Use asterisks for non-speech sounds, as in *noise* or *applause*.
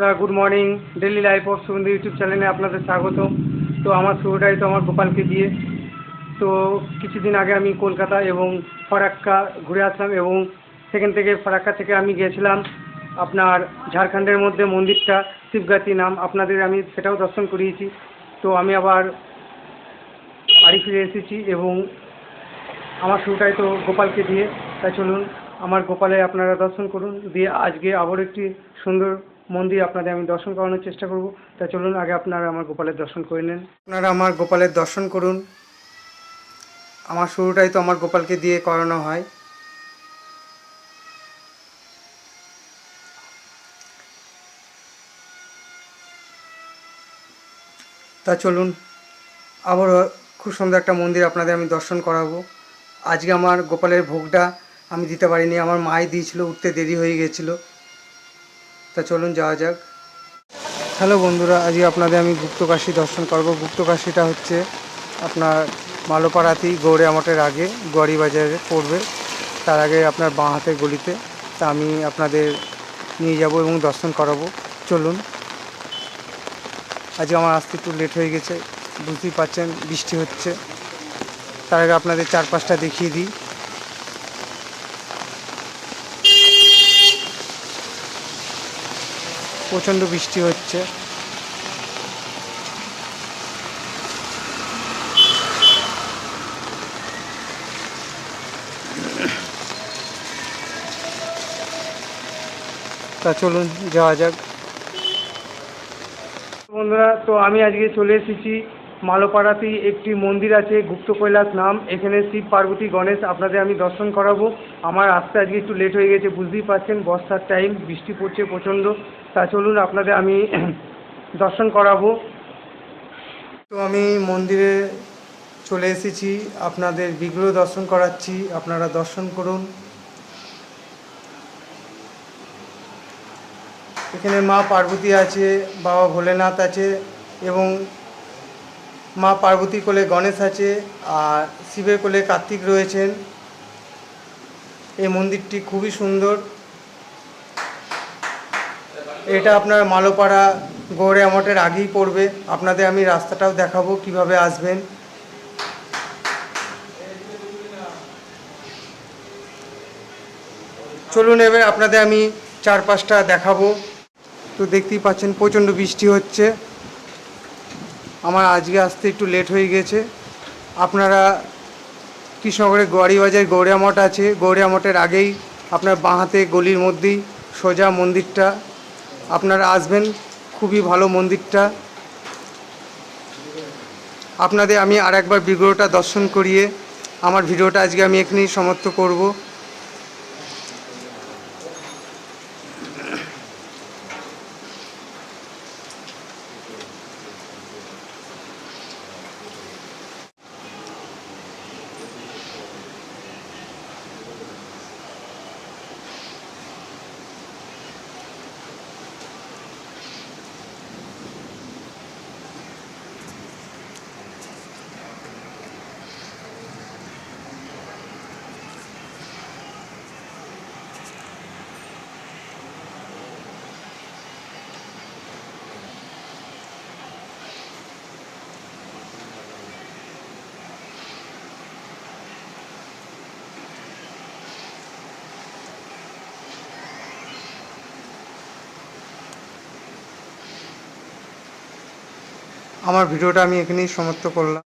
বন্ধুরা good morning daily life of Sugandhi YouTube চ্যানেলে আপনাদের স্বাগত তো আমার শুরুটাই তো আমার গোপালকে দিয়ে। তো কিছুদিন আগে আমি কলকাতা এবং ফরাক্কা ঘুরে আসলাম এবং সেখান থেকে ফরাক্কা থেকে আমি গিয়েছিলাম আপনার ঝাড়খণ্ডের মধ্যে মন্দিরটা, শিবগাতি নাম। আপনাদের আমি সেটাও দর্শন করিয়েছি। তো আমি আবার বাড়ি ফিরে এসেছি এবং আমার শুরুটাই তো গোপালকে দিয়ে। তাই চলুন, আমার গোপালে আপনারা দর্শন করুন। দিয়ে আজকে আবার একটি সুন্দর মন্দির আপনাদের আমি দর্শন করানোর চেষ্টা করব। তা চলুন, আগে আপনারা আমার গোপালের দর্শন করে নেন। আপনারা আমার গোপালের দর্শন করুন। আমার শুরুটাই তো আমার গোপালকে দিয়ে করানো হয়। তা চলুন, আবারও খুব সুন্দর একটা মন্দির আপনাদের আমি দর্শন করাবো। আজকে আমার গোপালের ভোগটা আমি দিতে পারিনি, আমার মাই দিয়েছিল, উঠতে দেরি হয়ে গেছিল। তা চলুন যাওয়া যাক। হ্যালো বন্ধুরা, আজকে আপনাদের আমি গুপ্তকাশী দর্শন করব। গুপ্তকাশীটা হচ্ছে আপনার মালোপাড়াতেই গৌড়ে মঠের আগে গড়ি বাজারে পড়বে। তার আগে আপনার বাঁ হাতের গলিতে। তা আমি আপনাদের নিয়ে যাব এবং দর্শন করাবো। চলুন। আজকে আমার আসতে একটু লেট হয়ে গেছে, বুঝতেই পারছেন, বৃষ্টি হচ্ছে। তার আগে আপনাদের চারপাশটা দেখিয়ে দিই। প্রচণ্ড বৃষ্টি হচ্ছে। তা চলুন যাওয়া যাক। বন্ধুরা তো আমি আজকে চলে এসেছি মালোপাড়াতেই একটি মন্দির আছে, গুপ্ত কৈলাস নাম। এখানে শিব, পার্বতী, গণেশ আপনাদের আমি দর্শন করাবো। আমার আসতে আজকে একটু লেট হয়ে গেছে, বুঝতেই পারছেন, বর্ষার টাইম বৃষ্টি পড়ছে প্রচণ্ড। তা চলুন আপনাদের আমি *clears throat* দর্শন করাবো। তো আমি মন্দিরে চলে এসেছি, আপনাদের বিগ্রহ দর্শন করাচ্ছি, আপনারা দর্শন করুন। এখানে মা পার্বতী আছে, বাবা ভোলেনাথ আছে, এবং মা পার্বতীর কোলে গণেশ আছে আর শিবের কোলে কার্তিক রয়েছেন। এই মন্দিরটি খুবই সুন্দর। এটা আপনার মালোপাড়া গৌড়ে মঠের আগেই পড়বে। আপনাদের আমি রাস্তাটাও দেখাবো কীভাবে আসবেন। চলুন এবার আপনাদের আমি চারপাশটা দেখাবো। তো দেখতেই পাচ্ছেন, প্রচণ্ড বৃষ্টি হচ্ছে। আমার আজকে আসতে একটু লেট হয়ে গেছে। আপনারা কৃষ্ণনগরের গোয়ারিবাজার গৌড়িয়া মঠ আছে। গৌড়িয়া মঠের আগেই আপনার বাঁ হাতে গলির মধ্যেই সোজা মন্দিরটা। আপনারা আসবেন, খুবই ভালো মন্দিরটা। আপনাদের আমি আর একবার বিগ্রহটা দর্শন করিয়ে আমার ভিডিওটা আজকে আমি এখানেই সমাপ্ত করব। আমার ভিডিওটা আমি এখানেই সমাপ্ত করলাম।